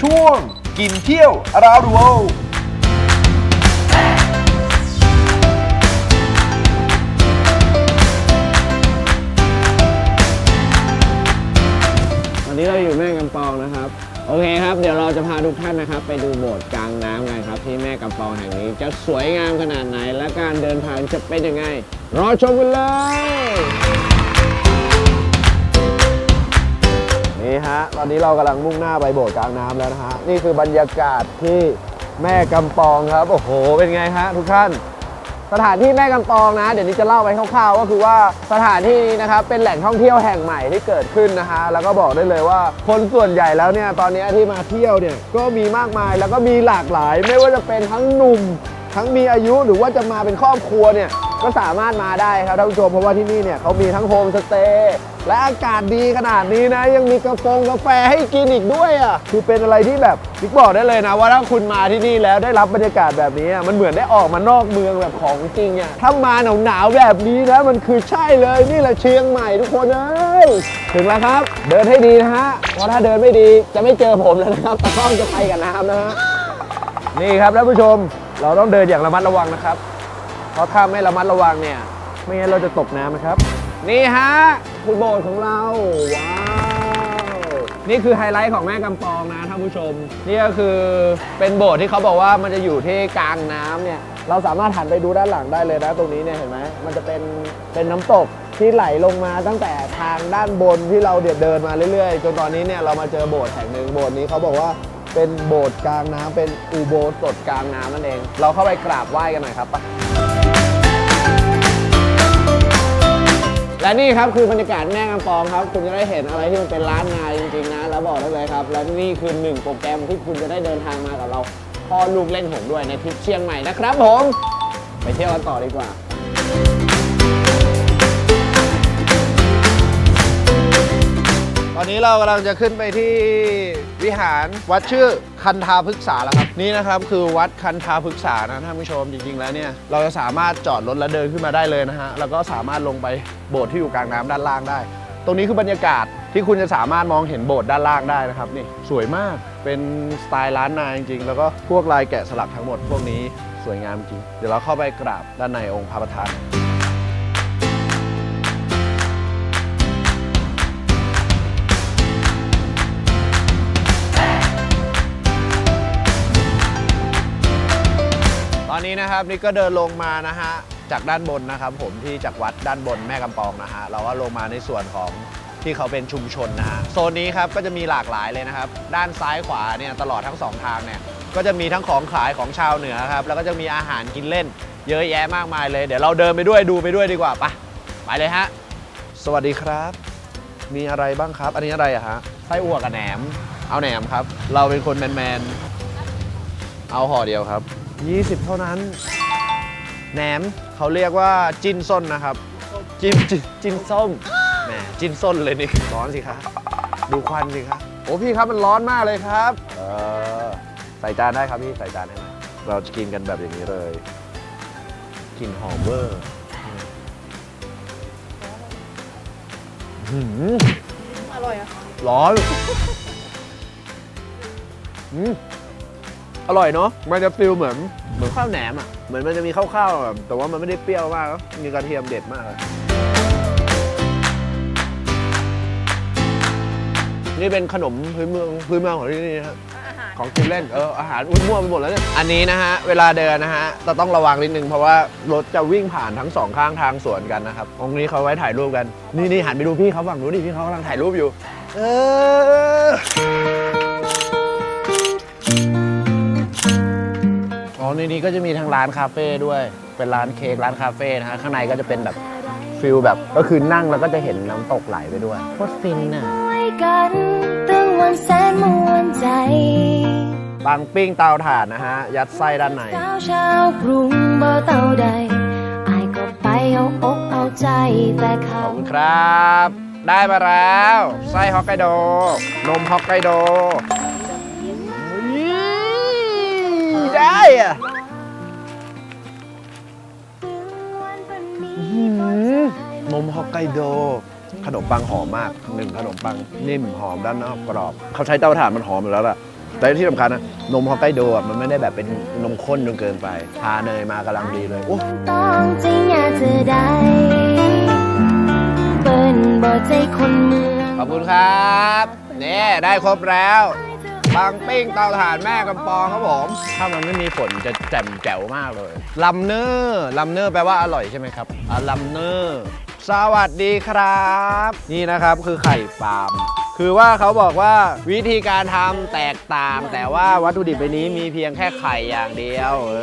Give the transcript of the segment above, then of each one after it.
ช่วง กินเที่ยว around the world วันนี้เราอยู่แม่กำปองนะครับ โอเคครับ เดี๋ยวเราจะพาทุกท่านนะครับ ไปดูโบสถ์กลางน้ำกันครับ ที่แม่กำปองแห่งนี้จะสวยงามขนาดไหน และการเดินทางจะเป็นยังไง รอชมกันเลย นี่ฮะ ตอนนี้เรากำลังมุ่งหน้าไปโบสถ์กลางน้ำแล้วนะฮะ นี่คือบรรยากาศที่แม่กำปองครับ โอ้โห เป็นไงฮะทุกท่าน สถานที่แม่กำปองนะ เดี๋ยวนี้จะเล่าไปคร่าวๆ ก็คือว่าสถานที่นี้นะครับเป็นแหล่งท่องเที่ยวแห่งใหม่ที่เกิดขึ้นนะฮะ แล้วก็บอกได้เลยว่าคนส่วนใหญ่แล้วเนี่ยตอนนี้ที่มาเที่ยวเนี่ยก็มีมากมายแล้วก็มีหลากหลาย ไม่ว่าจะเป็นทั้งหนุ่ม ทั้งมีอายุหรือว่าจะมาเป็นครอบครัวเนี่ย ก็สามารถมาได้ครับท่านผู้ชมเพราะว่าที่นี่เนี่ยเขามีทั้งโฮมสเตย์และอากาศดีขนาดนี้นะ ยังมีกาแฟกาแฟให้กินอีกด้วยอะคือเป็นอะไรที่แบบบิ๊กบอกได้เลยนะว่าถ้าคุณมาที่นี่แล้วได้รับบรรยากาศแบบนี้ มันเหมือนได้ออกมานอกเมืองแบบของจริงอะถ้ามาหนาวๆแบบนี้นะมันคือใช่เลยนี่แหละเชียงใหม่ทุกคนเอ้ยถึงแล้วครับ เดินให้ดีนะฮะเพราะถ้าเดินไม่ดีจะไม่เจอผมแล้วนะครับตะก้องจะไปกับน้ำนะฮะนี่ครับท่านผู้ชมเราต้องเดินอย่างระมัดระวังนะครับ เพราะถ้าไม่ระมัดระวังเนี่ย ไม่งั้นเราจะตกน้ำนะครับ นี่ฮะคุณโบสถ์ของเรา ว้าว นี่คือไฮไลท์ของแม่กำปองนะท่านผู้ชม นี่ก็คือเป็นโบสถ์ที่เขาบอกว่ามันจะอยู่ที่กลางน้ำเนี่ย เราสามารถหันไปดูด้านหลังได้เลยนะ ตรงนี้เนี่ยเห็นไหมมันจะเป็นเป็นน้ำตกที่ไหลลงมาตั้งแต่ทางด้านบนที่เราเดี๋ยวเดินมาเรื่อยๆจนตอนนี้เนี่ยเรามาเจอโบสถ์แห่งหนึ่งโบสถ์นี้เขาบอกว่าเป็นโบสถ์กลางน้ำเป็นอุโบสถกลางน้ำนั่นเอง เราเข้าไปกราบไหว้กันหน่อยครับไป และนี่ครับคือบรรยากาศแม่กำปองครับ คุณจะได้เห็นอะไรที่มันเป็นร้านนาจริงๆนะ แล้วบอกได้เลยครับ และนี่คือหนึ่งโปรแกรมที่คุณจะได้เดินทางมากับเราพ่อลูกเล่นหงด้วยในทริปเชียงใหม่นะครับผม ไปเที่ยวกันต่อดีกว่า อนนี้เรากำลังจะขึ้นไปที่วิหารวัดชื่อคันธาพฤกษาแล้วครับ นี่นะครับคือวัดคันธาพฤกษานะท่านผู้ชมจริงๆแล้วเนี่ยเราจะสามารถจอดรถแล้วเดินขึ้นมาได้เลยนะฮะแล้วก็สามารถลงไปโบสถ์ที่อยู่กลางน้ำด้านล่างได้ ตรงนี้คือบรรยากาศที่คุณจะสามารถมองเห็นโบสถ์ด้านล่างได้นะครับนี่สวยมากเป็นสไตล์ล้านนาจริงๆ แล้วก็พวกลายแกะสลักทั้งหมดพวกนี้สวยงามจริง เดี๋ยวเราเข้าไปกราบด้านในองค์พระประธาน นะครับนี่ก็เดินลงมานะฮะจากด้านบนนะครับผมที่จากวัดด้านบนแม่กำปองนะฮะเราก็ลงมาในส่วนของที่เขาเป็นชุมชนนะฮะโซนนี้ครับก็จะมีหลากหลายเลยนะครับ ด้านซ้ายขวาเนี่ยตลอดทั้งสองทางเนี่ยก็จะมีทั้งของขายของชาวเหนือครับแล้วก็จะมีอาหารกินเล่น เยอะแยะมากมายเลย เดี๋ยวเราเดินไปด้วยดูไปด้วยดีกว่าปะไปเลยฮะสวัสดีครับ มีอะไรบ้างครับ อันนี้อะไรอะฮะไส้อั่วกับแหนม เอาแหนมครับ เราเป็นคนแมนๆเอาห่อเดียวครับ 20 เท่านั้น แหนมเขาเรียกว่าจิ้นส้นนะครับ จิ้มจิ้นจิ้นส้ม แหมจิ้นส้นเลยนี่ ร้อนสิครับ ดูควันสิครับ โอ้พี่ครับมันร้อนมากเลยครับ เออใส่จานได้ครับพี่ใส่จานได้ไหมเราจะกินกันแบบอย่างนี้เลยกลิ่นหอมเวอร์หืมอร่อยอะร้อนอืม อร่อยเนาะ มันจะฟิลเหมือนเหมือนข้าวแหนมอะ เหมือนมันจะมีข้าวๆแบบแต่ว่ามันไม่ได้เปรี้ยวมากแล้วมีกระเทียมเด็ดมากเลยนี่เป็นขนมพื้นเมืองพื้นเมืองของที่นี่นะครับอาหารของกินเล่น เอออาหารอุ้ยมั่วไปหมดแล้วเนี่ย อันนี้นะฮะ เวลาเดินนะฮะเราต้องระวังนิดนึงเพราะว่ารถจะวิ่งผ่านทั้งสองข้างทางสวนกันนะครับ ตรงนี้เขาไว้ถ่ายรูปกัน นี่นี่หันไปดูพี่เขาฝั่งนู้นดิพี่เขากำลังถ่ายรูปอยู่ เออ ในนี้ก็จะมีทางร้านคาเฟ่ด้วย เป็นร้านเค้กร้านคาเฟ่นะฮะ ข้างในก็จะเป็นแบบฟิลแบบ ก็คือนั่งแล้วก็จะเห็นน้ำตกไหลไปด้วยโคตรฟินอะด้วยกันตั้งวันแสนมวนใจปังปิ้งเตาถ่านนะฮะ ยัดไส้ด้านในสาวชาวกรุงบ่เต่าใดอายก็ไปเอาอกเอาใจแต่ขเขาอบคุณครับ ได้มาแล้ว ไส้ฮอกไกโด นมฮอกไกโดอุ๊ย ได้อะนมฮอกไกโด ขนมปังหอมมากหนึ่งขนมปังนิ่มหอมด้านนอกกรอบ เขาใช้เตาถ่านมันหอมอยู่แล้วล่ะ แต่ที่สำคัญนะนมฮอกไกโดอะมันไม่ได้แบบเป็นนมข้นจนเกินไป ทาเนยมากำลังดีเลย โอ้ต้องจริงอยากจะได้เปิ้นบ่ใจคนเมืองขอบคุณครับนี่ได้ครบแล้ว บางปิ้งเตาถ่านแม่กำปองครับผม ถ้ามันไม่มีฝนจะแจ่มแจ๋วมากเลยลัมเนอร์ลัมเนอร์แปลว่าอร่อยใช่ไหมครับอะลัมเนอร์ สวัสดีครับ นี่นะครับคือไข่ปาล์ม คือว่าเขาบอกว่าวิธีการทำแตกต่าง แต่ว่าวัตถุดิบในนี้มีเพียงแค่ไข่อย่างเดียว เอ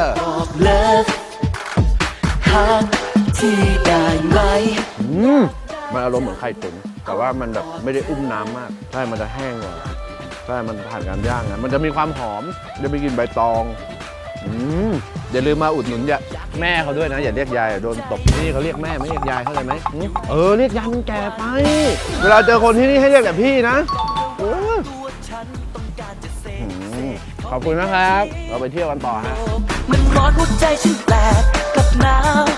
อ บอกเลิกหากที่ได้ไหมอืมมันอารมณ์เหมือนไข่ตุ๋นแต่ว่ามันแบบไม่ได้อุ้มน้ำมาก ใช่ มันจะแห้งเลย ใช่มันผ่านการย่างนะมันจะมีความหอมจะไปกินใบตองอืมอย่าลืมมาอุดหนุนยแม่เขาด้วยนะ อย่าเรียกยายโดนตบที่นี่เขาเรียกแม่ไม่เรียกยายเข้าใจไหมอืมเออเรียกยายมันแก่ไป เวลาเจอคนที่นี่ให้เรียกแต่พี่นะเอออืมขอบคุณนะครับ เราไปเที่ยวกันต่อฮะ มันร้อนหัวใจฉันแปลกกับหนาว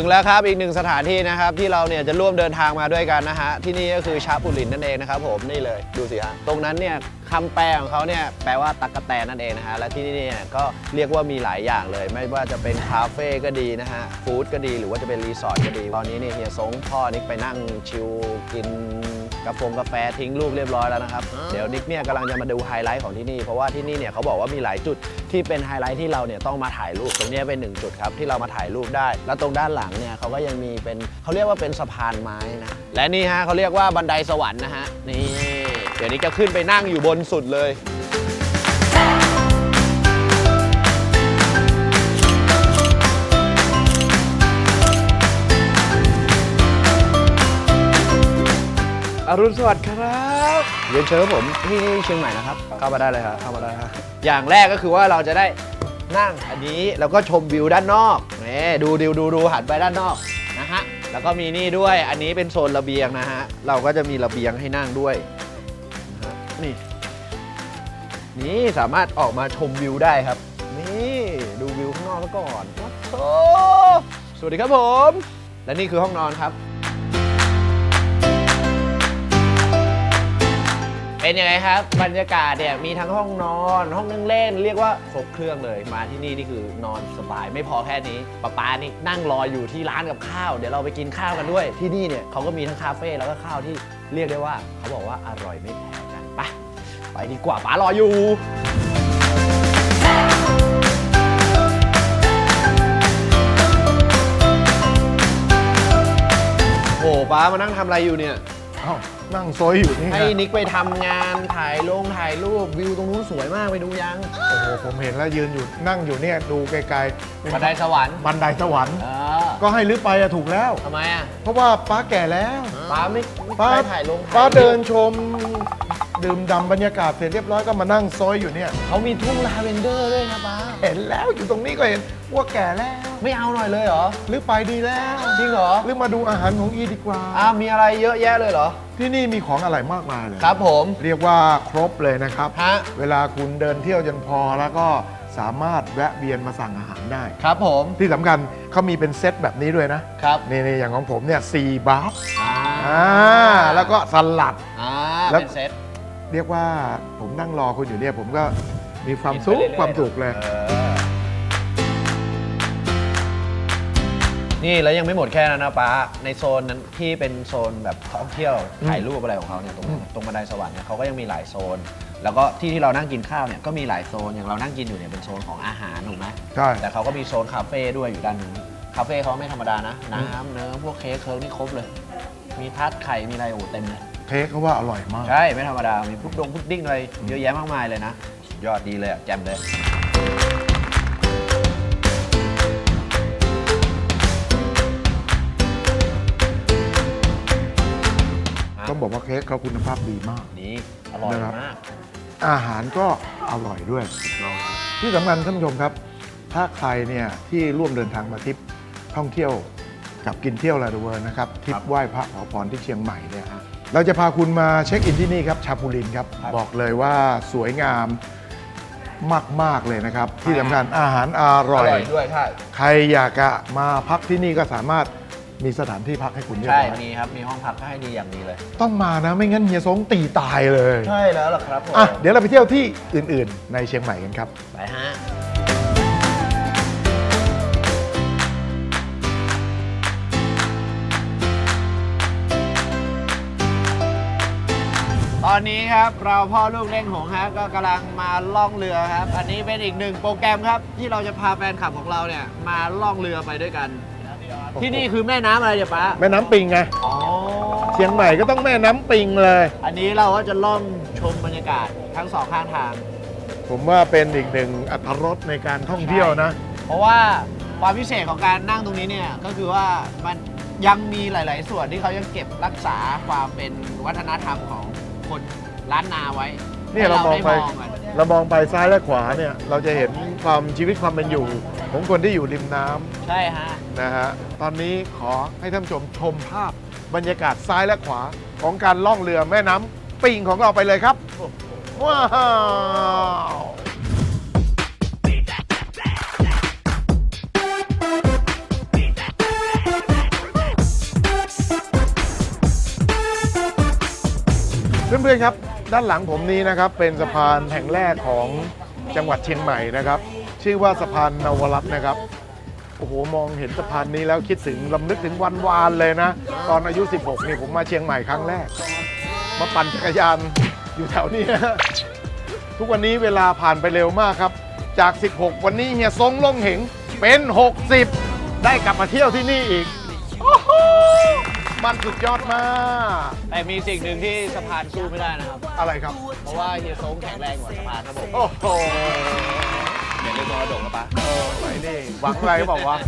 ถึงแล้วครับอีกหนึ่งสถานที่นะครับที่เราเนี่ยจะร่วมเดินทางมาด้วยกันนะฮะที่นี่ก็คือชาปุรินนั่นเองนะครับผมนี่เลยดูสิฮะตรงนั้นเนี่ย คำแปลของเขาเนี่ยแปลว่าตักกะแตนนั่นเองนะฮะและที่นี่เนี่ยก็เรียกว่ามีหลายอย่างเลย ไม่ว่าจะเป็นคาเฟ่ก็ดีนะฮะฟู้ดก็ดีหรือว่าจะเป็นรีสอร์ทก็ดี ตอนนี้เนี่ยเฮียสงพ่อนิกไปนั่งชิลกินกาแฟกาแฟทิ้งลูกเรียบร้อยแล้วนะครับ เดี๋ยวนิกเนี่ยกำลังจะมาดูไฮไลท์ของที่นี่เพราะว่าที่นี่เนี่ยเขาบอกว่ามีหลายจุดที่เป็นไฮไลท์ที่เราเนี่ยต้องมาถ่ายรูปตรงเนี้ยเป็นหนึ่งจุดครับที่เรามาถ่ายรูปได้ แล้วตรงด้านหลังเนี่ยเขาก็ยังมีเป็นเขาเรียกว่าเป็นสะพานไม้นะและนี่ฮะเขาเรียกว่าบันไดสวรรค์นะฮะนี่ เดี๋ยวนี้จะขึ้นไปนั่งอยู่บนสุดเลย อรุณสวัสดิ์ครับเรียนเชิญผมที่นี่เชียงใหม่นะครับ เข้ามาได้เลยครับเข้ามาได้ครับอย่างแรกก็คือว่าเราจะได้นั่งอันนี้แล้วก็ชมวิวด้านนอกนี่ดูดูดูดูหันไปด้านนอกนะฮะ แล้วก็มีนี่ด้วยอันนี้เป็นโซนระเบียงนะฮะ เราก็จะมีระเบียงให้นั่งด้วย นี่ นี่สามารถออกมาชมวิวได้ครับ นี่ดูวิวข้างนอกแล้วก่อนโอ้สวัสดีครับผม และนี่คือห้องนอนครับ เป็นยังไงครับบรรยากาศเนี่ยมีทั้งห้องนอนห้องนั่งเล่น เรียกว่าครบเครื่องเลย มาที่นี่นี่คือนอนสบายไม่พอแค่นี้ป้าป้านี่นั่งรออยู่ที่ร้านกับข้าว เดี๋ยวเราไปกินข้าวกันด้วย ที่นี่เนี่ยเขาก็มีทั้งคาเฟ่แล้วก็ข้าวที่เรียกได้ว่า เขาบอกว่าอร่อยไม่แพ้ ไปไปดีกว่าป๋ารออยู่โอ้ป้ามานั่งทำอะไรอยู่เนี่ยเอ้านั่งซอยอยู่นี่ให้ไงนิกไปทำงานถ่ายลงถ่ายรูปวิวตรงนู้นสวยมากไปดูยังโอ้โหผมเห็นแล้วยืนอยู่นั่งอยู่เนี่ยดูไกลๆเป็นบันไดสวรรค์บันไดสวรรค์ เออก็ให้ลื้อไปอะถูกแล้ว ทำไมอะเพราะว่าป้าแก่แล้วป้าไม่ป้าไปถ่ายลงถ่ยป้ารูปเดินชม ดื่มด่ำบรรยากาศเสร็จเรียบร้อยก็มานั่งซอยอยู่เนี่ย เขามีทุ่งลาเวนเดอร์ด้วยนะป้าเห็นแล้วอยู่ตรงนี้ก็เห็นว่าแก่แล้ว ไม่เอาหน่อยเลยเหรอลื้อไปดีแล้ว จริงเหรอลื้อมาดูอาหารของอีดีกว่าอ้าวมีอะไรเยอะแยะเลยเหรอ ที่นี่มีของอร่อยมากมายเลยครับผม เรียกว่าครบเลยนะครับฮะ เวลาคุณเดินเที่ยวจนพอแล้วก็สามารถแวะเวียนมาสั่งอาหารได้ ครับผมที่สำคัญเขามีเป็นเซตแบบนี้ด้วยนะ ครับนี่ๆอย่างของผมเนี่ยสี่บาร์อ่าอ่าแล้วก็สลัด อ่าแล้วเป็นเซต เรียกว่าผมนั่งรอคุณอยู่เนี่ยผมก็มีความกินไปสุขเรื่อยๆความสุขเลยออนี่แล้วยังไม่หมดแค่นั้นนะป้าในโซนนั้นที่เป็นโซนแบบท่องเที่ยวถ่ายรูปอะไรของเขาเนี่ยตรงตรงบันไดสวรรค์เนี่ยเขาก็ยังมีหลายโซน แล้วก็ที่ที่เรานั่งกินข้าวเนี่ยก็มีหลายโซนอย่างเรานั่งกินอยู่เนี่ยเป็นโซนของอาหารถูกไหมใช่แต่เขาก็มีโซนคาเฟ่ด้วยอยู่ด้านนู้นคาเฟ่เขาไม่ธรรมดานะน้ำเนื้อพวกเค้กเคิร์กนี่ครบเลย มีทัดไข่มีอะไรโอ้เต็มเลย เค้กเขาว่าอร่อยมาก ใช่ ไม่ธรรมดา มีพุดดงพุดดิ้งอะไรเยอะแยะมากมายเลยนะ ยอดดีเลยอะแจ่มเลย ต้องบอกว่าเค้กเขาคุณภาพดีมาก นี่ อร่อยนะครับ มาก อาหารก็อร่อยด้วย ที่สำคัญท่านผู้ชมครับ ถ้าใครเนี่ยที่ร่วมเดินทางมาทริปท่องเที่ยวกับกินเที่ยวลาดูเวอร์นะครับทริปไหว้พระขอพรที่เชียงใหม่เนี่ย เราจะพาคุณมาเช็คอินที่นี่ครับชาพูลินครับครับ บอกเลยว่าสวยงามมาก ๆ เลยนะครับ ที่สำคัญอาหารอร่อย ด้วยใช่ใครอยากจะมาพักที่นี่ก็สามารถมีสถานที่พักให้คุณเรียบใช่ร้อยมีครับมีห้องพักให้ดีอย่างดีเลย ต้องมานะไม่งั้นเฮียซงตีตายเลยใช่แล้วล่ะครับผมอะเดี๋ยวเราไปเที่ยวที่อื่น ๆ ในเชียงใหม่กันครับ ไปฮะ ตอนนี้ครับเราพ่อลูกเล่งหงส์ฮะก็กำลังมาล่องเรือครับ อันนี้เป็นอีกหนึ่งโปรแกรมครับ ที่เราจะพาแฟนคลับของเราเนี่ยมาล่องเรือไปด้วยกัน ที่นี่คือแม่น้ำอะไรเดี๋ยวป้าแม่น้ำปิงไงอ๋อเชียงใหม่ก็ต้องแม่น้ำปิงเลย อันนี้เราก็จะล่องชมบรรยากาศทั้งสองข้างทาง ผมว่าเป็นอีกหนึ่งอัตรสในการท่องเที่ยวนะ เพราะว่าความพิเศษของการนั่งตรงนี้เนี่ยก็คือว่ามันยังมีหลาย ๆ ส่วนที่เขายังเก็บรักษาความเป็นวัฒนธรรมของ คนล้านนาไว้เนี่ยให้เรามองไปด้กันเรามองไปซ้ายและขวาเนี่ยเราจะเห็นความชีวิตความเป็นอยู่ ของคนที่อยู่ริมน้ำ ใช่ฮะ นะฮะ ตอนนี้ขอให้ท่านผู้ชมชมภาพบรรยากาศซ้ายและขวาของการล่องเรือแม่น้ำปิงของเราไปเลยครับว้าว พื่อนๆครับ ด้านหลังผมนี้นะครับเป็นสะพานแห่งแรกของจังหวัดเชียงใหม่นะครับ ชื่อว่าสะพานนวรัตน์นะครับโอ้โหมองเห็นสะพานนี้แล้วคิดถึงลำนึกถึงวันวานเลยนะ ตอนอายุ 16นี่ผมมาเชียงใหม่ครั้งแรก มาปั่นจักรยานอยู่แถวนี้ทุกวันนี้เวลาผ่านไปเร็วมากครับ จาก 16 วันนี้เฮียทรงล่งเหงเป็น 60 ได้กลับมาเที่ยวที่นี่อีก มันสุดยอดมาก แต่มีสิ่งหนึ่งที่สะพานสู้ไม่ได้นะครับ อะไรครับ เพราะว่าเฮียโซงแข็งแรงกว่าสะพานครับผมโอ้โหอย่าลืมมรดกนะปะเออไหนนี่หวังอะไรบอกว่าวะ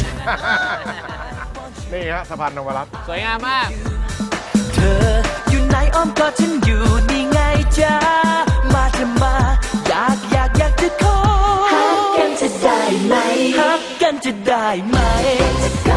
นี่ฮะสะพานนวรัตน์สวยงามมาก เธออยู่ไหนอ้อมกอดฉันอยู่นี่ไงจ้ามาเธอมาอยากอยากอยากจะขอฮักกันจะได้ไหมฮักกันจะได้ไหมข